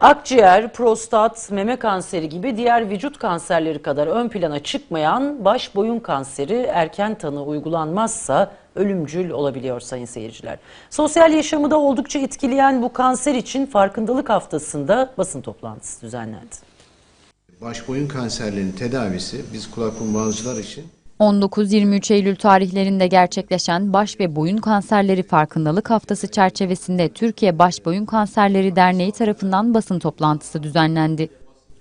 Akciğer, prostat, meme kanseri gibi diğer vücut kanserleri kadar ön plana çıkmayan baş boyun kanseri erken tanı uygulanmazsa ölümcül olabiliyor sayın seyirciler. Sosyal yaşamı da oldukça etkileyen bu kanser için farkındalık haftasında basın toplantısı düzenlendi. Baş boyun kanserlerinin tedavisi biz kulak burun için 19-23 Eylül tarihlerinde gerçekleşen baş ve boyun kanserleri farkındalık haftası çerçevesinde Türkiye Baş Boyun Kanserleri Derneği tarafından basın toplantısı düzenlendi.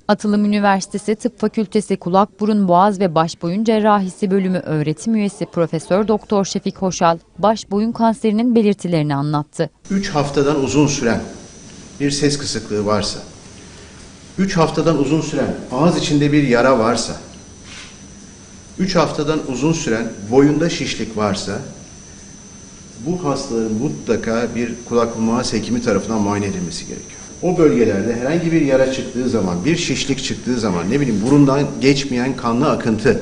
Atılım Üniversitesi Tıp Fakültesi Kulak Burun Boğaz ve Baş Boyun Cerrahisi bölümü öğretim üyesi Profesör Doktor Şefik Hoşal baş boyun kanserinin belirtilerini anlattı. 3 haftadan uzun süren bir ses kısıklığı varsa, 3 haftadan uzun süren ağız içinde bir yara varsa, 3 haftadan uzun süren boyunda şişlik varsa, bu hastaların mutlaka bir kulak burun boğaz hekimi tarafından muayene edilmesi gerekiyor. O bölgelerde herhangi bir yara çıktığı zaman, bir şişlik çıktığı zaman, ne bileyim burundan geçmeyen kanlı akıntı,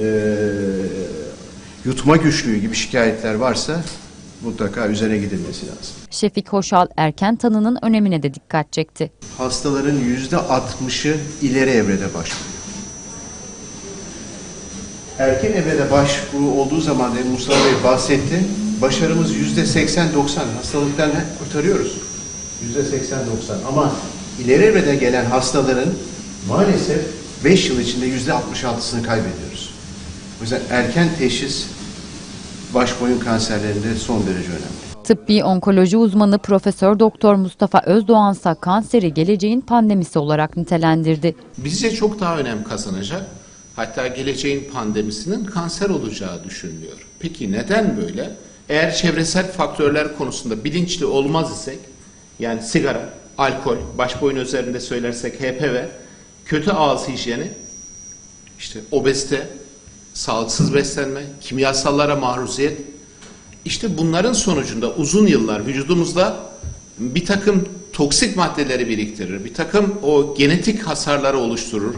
eee, yutma güçlüğü gibi şikayetler varsa mutlaka üzerine gidilmesi lazım. Şefik Hoşal erken tanının önemine de dikkat çekti. Hastaların yüzde 60'ı ileri evrede başvuruyor. Erken evrede başvuru olduğu zaman demin Mustafa Bey bahsetti. Başarımız yüzde 80-90 hastalıklarını kurtarıyoruz. Yüzde 80-90 ama ileri evrede gelen hastaların maalesef 5 yıl içinde yüzde 66'sını kaybediyoruz. O yüzden erken teşhis baş boyun kanserlerinde son derece önemli. Tıbbi onkoloji uzmanı Profesör Doktor Mustafa Özdoğansa kanseri geleceğin pandemisi olarak nitelendirdi. bizce çok daha önem kazanacak. Hatta geleceğin pandemisinin kanser olacağı düşünülüyor. Peki neden böyle? Eğer çevresel faktörler konusunda bilinçli olmaz isek, yani sigara, alkol, baş boyun üzerinde söylersek HPV, kötü ağız hijyeni, işte obezite, sağlıksız beslenme, kimyasallara maruziyet, işte bunların sonucunda uzun yıllar vücudumuzda bir takım toksik maddeleri biriktirir, bir takım o genetik hasarları oluşturur.